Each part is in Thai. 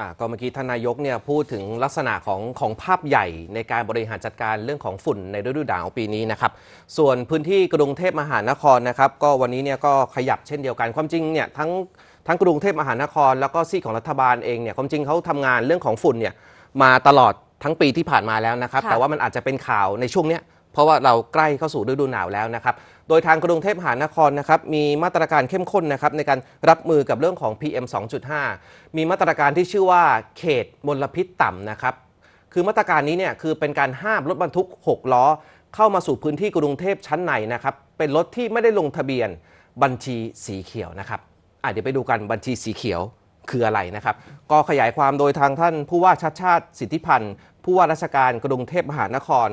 อ่าก็เมื่อกี้ท่านนายกเนี่ยพูดถึงลักษณะของของภาพใหญ่ในการบริหารจัดการเรื่องของฝุ่นในฤดูหนาวปีนี้นะครับ ส่วนพื้นที่กรุงเทพมหานครนะครับ ก็วันนี้เนี่ยก็ขยับเช่นเดียวกันความจริงเนี่ยทั้งทั้งกรุงเทพมหานคร แล้วก็ซีกของรัฐบาลเองเนี่ยความจริงเขาทำงานเรื่องของฝุ่นเนี่ยมาตลอดทั้งปีที่ผ่านมาแล้วนะครับค่ะแต่ว่ามันอาจจะเป็นข่าวในช่วงเนี้ย เพราะว่าเราใกล้เข้าสู่ฤดูหนาวแล้วนะครับ โดยทางกรุงเทพมหานครนะครับมีมาตรการเข้มข้นนะครับในการรับมือกับเรื่องของ PM 2.5 มีมาตรการที่ชื่อว่าเขตมลพิษต่ำนะครับคือมาตรการนี้เนี่ยคือเป็นการห้ามรถบรรทุก 6 ล้อ เข้ามาสู่พื้นที่กรุงเทพชั้นในนะครับเป็นรถที่ไม่ได้ลงทะเบียนบัญชีสีเขียวนะครับอะเดี๋ยวไปดูกันบัญชีสีเขียวคืออะไรนะครับ ก็ขยายความโดยทางท่านผู้ว่าชัดชาติสิทธิพันธ์ผู้ว่าราชการกรุงเทพมหานคร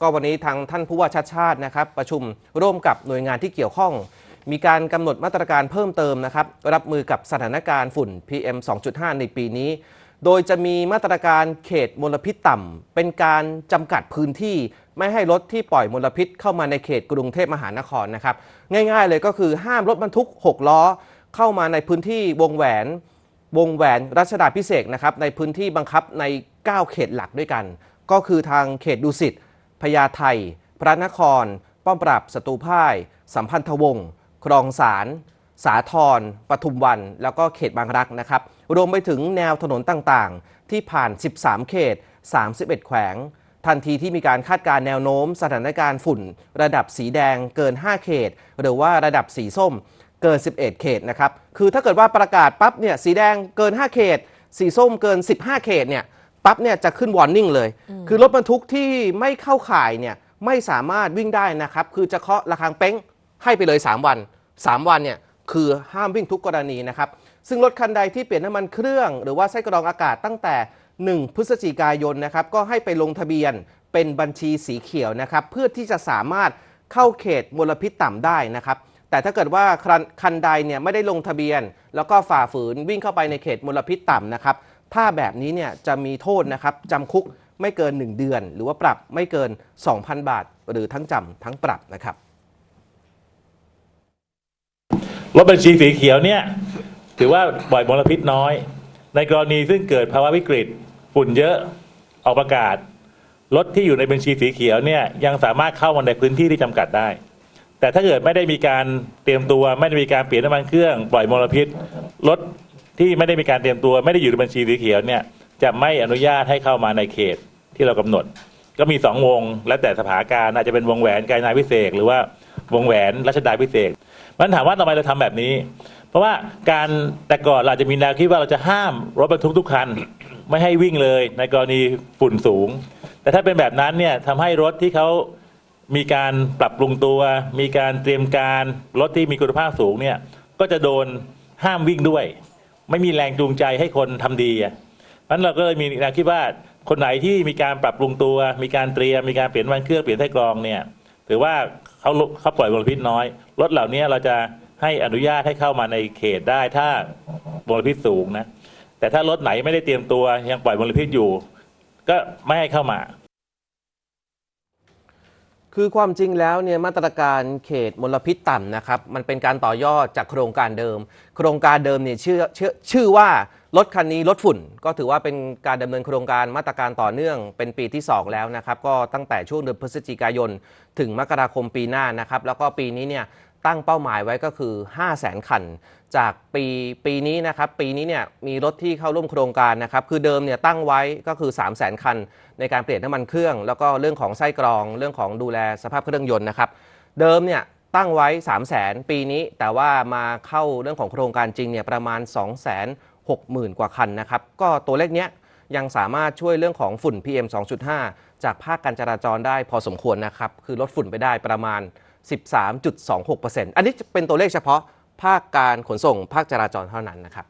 ก็วันนี้ทางท่านผู้ว่าชัดชาตินะครับ ประชุมร่วมกับหน่วยงานที่เกี่ยวข้อง มีการกำหนดมาตรการเพิ่มเติมนะครับ รับมือกับสถานการณ์ฝุ่น PM 2.5 ในปีนี้ โดยจะมีมาตรการเขตมลพิษต่ำเป็นการจำกัดพื้นที่ไม่ให้รถที่ปล่อยมลพิษเข้ามาในเขตกรุงเทพมหานครนะครับ ง่ายๆเลยก็คือห้ามรถบรรทุก 6 ล้อ เข้ามาในพื้นที่วงแหวน วงแหวนรัชดาพิเศษนะครับในพื้นที่บังคับใน 9 เขตหลักด้วยกัน ก็คือทางเขตดุสิต พญาไทพระนคร ป้อมปราบศัตรูพ่าย สัมพันธวงศ์ครองสาร สาทรปทุมวัน แล้วก็เขตบางรักนะครับ รวมไปถึงแนวถนนต่างๆ ที่ผ่าน 13 เขต 31 แขวง ทันทีที่มีการคาดการณ์แนวโน้ม สถานการณ์ฝุ่น ระดับสีแดงเกิน 5 เขต หรือว่าระดับสีส้มเกิน 11 เขตนะครับ คือถ้าเกิดว่าประกาศปั๊บเนี่ยสีแดงเกิน 5 เขต สีส้มเกิน 15 เขตเนี่ย ปั๊บเนี่ยจะขึ้นวอร์นิ่งเลย คือรถบรรทุกที่ไม่เข้าข่ายเนี่ยไม่สามารถวิ่งได้นะครับ คือจะเคาะระฆังเป้งให้ไปเลย 3 วัน 3 วันเนี่ยคือห้ามวิ่งทุกกรณีนะครับ ซึ่งรถคันใดที่เปลี่ยนน้ำมันเครื่อง หรือว่าไส้กรองอากาศตั้งแต่ 1 พฤศจิกายนนะครับก็ให้ไปลงทะเบียนเป็นบัญชีสีเขียวนะครับเพื่อที่จะสามารถเข้าเขตมลพิษต่ำได้นะครับแต่ถ้าเกิดว่าคันคันใดเนี่ยไม่ได้ลงทะเบียน แล้วก็ฝ่าฝืนวิ่งเข้าไปในเขตมลพิษต่ำนะครับ ถ้าแบบนี้เนี่ยจะมีโทษนะครับจำคุกไม่เกิน 1 เดือน หรือว่าปรับไม่เกิน 2,000 บาท หรือทั้งจำทั้งปรับนะครับรถบัญชีสีเขียวเนี่ยถือว่าปล่อยมลพิษน้อย ในกรณีซึ่งเกิดภาวะวิกฤตฝุ่นเยอะออกประกาศรถที่อยู่ในบัญชีสีเขียวเนี่ยยังสามารถเข้ามาในพื้นที่ที่จำกัดได้ แต่ถ้าเกิดไม่ได้มีการเตรียมตัวไม่ได้มีการเปลี่ยนน้ำมันเครื่อง ปล่อยมลพิษรถ ที่ไม่ได้มีการเตรียมตัวไม่ได้อยู่ในบัญชีสีเขียวเนี่ยจะไม่อนุญาตให้เข้ามาในเขตที่เรากำหนด ก็มีสองวง แล้วแต่สถานการณ์อาจจะเป็นวงแหวนกายนาพิเศษ หรือว่าวงแหวนรัชดาพิเศษมันถามว่าทำไมเราทำแบบนี้ เพราะว่าการแต่ก่อนเราจะมีแนวคิดว่าเราจะห้ามรถบรรทุกทุกคัน ไม่ให้วิ่งเลยในกรณีฝุ่นสูง แต่ถ้าเป็นแบบนั้นเนี่ยทำให้รถที่เขามีการปรับปรุงตัว มีการเตรียมการรถที่มีคุณภาพสูงเนี่ยก็จะโดนห้ามวิ่งด้วย ไม่มีแรงจูงใจให้คนทำดีอะเพราะฉะนั้นเราก็เลยมีแนวคิดว่าคนไหนที่มีการปรับปรุงตัว มีการเตรียมมีการเปลี่ยนน้ำมันเครื่องเปลี่ยนไส้กรองเนี่ยถือว่าเขาเขาปล่อยมลพิษน้อยรถเหล่านี้เราจะให้อนุญาตให้เข้ามาในเขตได้ถ้ามลพิษสูงนะแต่ถ้ารถไหนไม่ได้เตรียมตัวยังปล่อยมลพิษอยู่ ก็ไม่ให้เข้ามา คือความจริงแล้วเนี่ยมาตรการเขตมลพิษต่ำนะครับ มันเป็นการต่อยอดจากโครงการเดิม โครงการเดิมเนี่ยชื่อชื่อชื่อว่ารถคันนี้ลดฝุ่น ก็ถือว่าเป็นการดำเนินโครงการมาตรการต่อเนื่องเป็นปีที่ 2 แล้วนะครับ ก็ตั้งแต่ช่วงเดือนพฤศจิกายน ถึงมกราคมปีหน้านะครับ แล้วก็ปีนี้เนี่ย ตั้งเป้าหมายไว้ก็คือ 5 0 0 0 0คัน จากปีปีนี้นะครับปีนี้เนี่ยมีรถที่เข้าร่วมโครงการนะครับคือเดิมเนี่ยตั้งไว้ก็คือ 3 0 0 0 0คัน ในการเปลี่ยนน้ำมันเครื่อง แล้วก็เรื่องของไส้กรอง เรื่องของดูแลสภาพเครื่องยนต์นะครับเดิมเนี่ยตั้งไว้ 3 0 0 0 0 0ปีนี้ แต่ว่ามาเข้าเรื่องของโครงการจริงเนี่ยประมาณ 2 6 0 0 0 0 กว่าคันนะครับก็ตัวเลขเนี้ยยังสามารถช่วยเรื่องของฝุ่น PM 2.5 จากภาคการจราจรได้พอสมควรนะครับคือลดฝุ่นไปได้ประมาณ 13.26%อันนี้เป็นตัวเลขเฉพาะภาคการขนส่งภาคจราจรเท่านั้นนะครับ